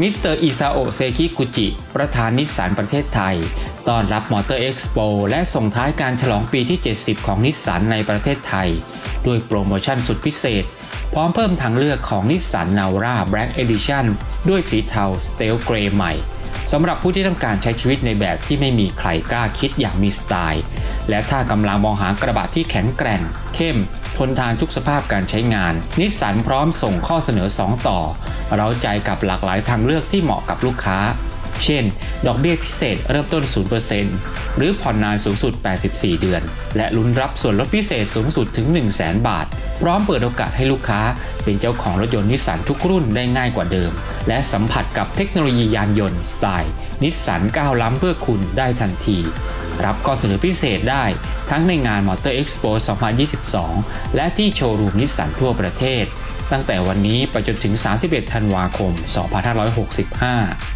มิสเตอร์อิซาโอเซคิกุจิ ประธานนิสสันประเทศไทย ต้อนรับมอเตอร์เอ็กซ์โปและส่งท้ายการฉลองปีที่ 70 ของนิสสันในประเทศไทย ด้วยโปรโมชั่นสุดพิเศษ พร้อมเพิ่มทางเลือกของนิสสันนาวราแบล็กเอดิชั่นด้วยสีเทาสเตลเกรย์ใหม่สำหรับผู้ที่ต้องการใช้ชีวิตในแบบที่ไม่มีใครกล้าคิดอย่างมีสไตล์ และถ้ากำลังมองหากระบะที่แข็งแกร่ง เข้ม ทนทานทุกสภาพการใช้งาน นิสสันพร้อมส่งข้อเสนอ 2 ต่อ เราใจกับหลากหลายทางเลือกที่เหมาะกับลูกค้า เช่น ดอกเบี้ยพิเศษเริ่มต้น 0%หรือผ่อนนานสูงสุด 84 เดือน และลุ้นรับส่วนลดพิเศษสูงสุดถึง 1 0 0 0 0แบาท พร้อมเปิดโอกาสให้ลูกค้า เป็นเจ้าของรถยนต์นิสสันทุกรุ่นได้ง่ายกว่าเดิม และสัมผัสกับเทคโนโลยียานยนต์สไตล์นิสสันก้าวล้ำเพื่อคุณได้ทันที รับข้อเสนอพิเศษได้ทั้งในงาน Motor Expo 2022 และที่โชว์รูมนิสสันทั่วประเทศ ตั้งแต่วันนี้ไปจนถึง 31 ธันวาคม 2565